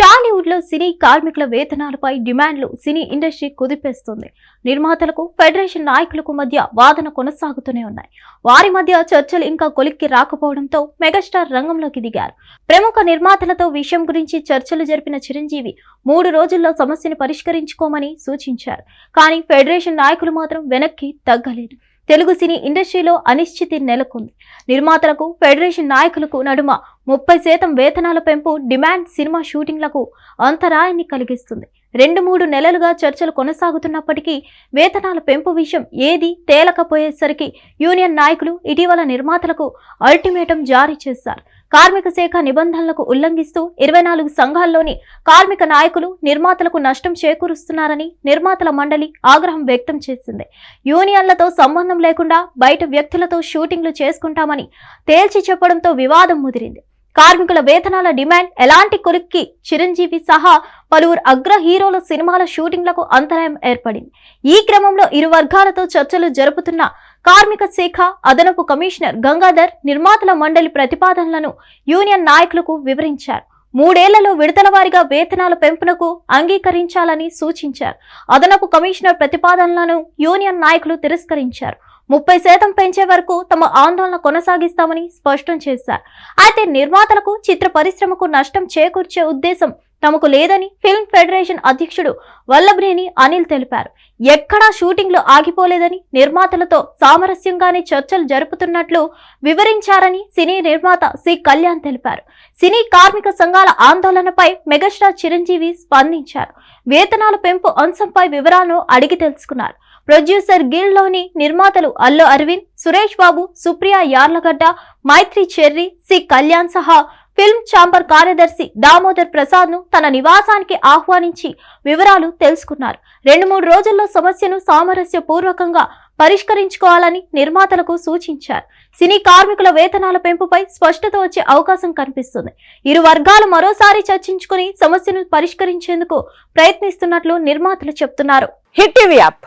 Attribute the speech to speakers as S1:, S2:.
S1: టాలీవుడ్లో సినీ కార్మికుల వేతనాలపై డిమాండ్లు సినీ ఇండస్ట్రీ కుదిపేస్తుంది. నిర్మాతలకు ఫెడరేషన్ నాయకులకు మధ్య వాదన కొనసాగుతూనే ఉన్నాయి. వారి మధ్య చర్చలు ఇంకా కొలిక్కి రాకపోవడంతో మెగాస్టార్ రంగంలోకి దిగారు. ప్రముఖ నిర్మాతలతో విషయం గురించి చర్చలు జరిపిన చిరంజీవి మూడు రోజుల్లో సమస్యను పరిష్కరించుకోమని సూచించారు. కానీ ఫెడరేషన్ నాయకులు మాత్రం వెనక్కి తగ్గలేదు. తెలుగు సినీ ఇండస్ట్రీలో అనిశ్చితి నెలకొంది. నిర్మాతలకు ఫెడరేషన్ నాయకులకు నడుమ ముప్పై శాతం వేతనాల పెంపు డిమాండ్ సినిమా షూటింగ్లకు అంతరాయాన్ని కలిగిస్తుంది. రెండు మూడు నెలలుగా చర్చలు కొనసాగుతున్నప్పటికీ వేతనాల పెంపు విషయం ఏది తేలకపోయేసరికి యూనియన్ నాయకులు ఇటీవల నిర్మాతలకు అల్టిమేటం జారీ చేశారు. కార్మిక శాఖ నిబంధనలకు ఉల్లంఘిస్తూ ఇరవై నాలుగు సంఘాల్లోని కార్మిక నాయకులు నిర్మాతలకు నష్టం చేకూరుస్తున్నారని నిర్మాతల మండలి ఆగ్రహం వ్యక్తం చేసింది. యూనియన్లతో సంబంధం లేకుండా బయట వ్యక్తులతో షూటింగ్లు చేసుకుంటామని తేల్చి చెప్పడంతో వివాదం ముదిరింది. కార్మికుల వేతనాల డిమాండ్ ఎలాంటి కొలిక్కి చిరంజీవి సహా పలువురు అగ్ర హీరోల సినిమాల షూటింగ్లకు అంతరాయం ఏర్పడింది. ఈ క్రమంలో ఇరు వర్గాలతో చర్చలు జరుపుతున్న కార్మిక శాఖ అదనపు కమిషనర్ గంగాధర్ నిర్మాతల మండలి ప్రతిపాదనలను యూనియన్ నాయకులకు వివరించారు. మూడేళ్ళలో విడతల వారిగా వేతనాల పెంపునకు అంగీకరించాలని సూచించారు. అదనపు కమిషనర్ ప్రతిపాదనలను యూనియన్ నాయకులు తిరస్కరించారు. ముప్పై శాతం పెంచే వరకు తమ ఆందోళన కొనసాగిస్తామని స్పష్టం చేశారు. అయితే నిర్మాతలకు చిత్ర పరిశ్రమకు నష్టం చేకూర్చే ఉద్దేశం తమకు లేదని ఫిల్మ్ ఫెడరేషన్ అధ్యక్షుడు వల్లభనేని అనిల్ తెలిపారు. ఎక్కడా షూటింగ్లు ఆగిపోలేదని నిర్మాతలతో సామరస్యంగానే చర్చలు జరుపుతున్నట్లు వివరించారని సినీ నిర్మాత సి. కళ్యాణ్ తెలిపారు. సినీ కార్మిక సంఘాల ఆందోళనపై మెగాస్టార్ చిరంజీవి స్పందించారు. వేతనాల పెంపు అంశంపై వివరాలను అడిగి తెలుసుకున్నారు. ప్రొడ్యూసర్ గిల్లోని నిర్మాతలు అల్లు అరవింద్ సురేష్ బాబు సుప్రియ యార్లగడ్డ మైత్రి చెర్రి సి కళ్యాణ్ సహా ఫిల్మ్ ఛాంబర్ కార్యదర్శి దామోదర్ ప్రసాద్ను తన నివాసానికి ఆహ్వానించి వివరాలు తెలుసుకున్నారు. రెండు మూడు రోజుల్లో సమస్యను సామరస్య పూర్వకంగా పరిష్కరించుకోవాలని నిర్మాతలకు సూచించారు. సినీ కార్మికుల వేతనాల పెంపుపై స్పష్టత వచ్చే అవకాశం కనిపిస్తుంది. ఇరు వర్గాలు మరోసారి చర్చించుకుని సమస్యను పరిష్కరించేందుకు ప్రయత్నిస్తున్నట్లు నిర్మాతలు చెప్తున్నారు.
S2: Hit TV app.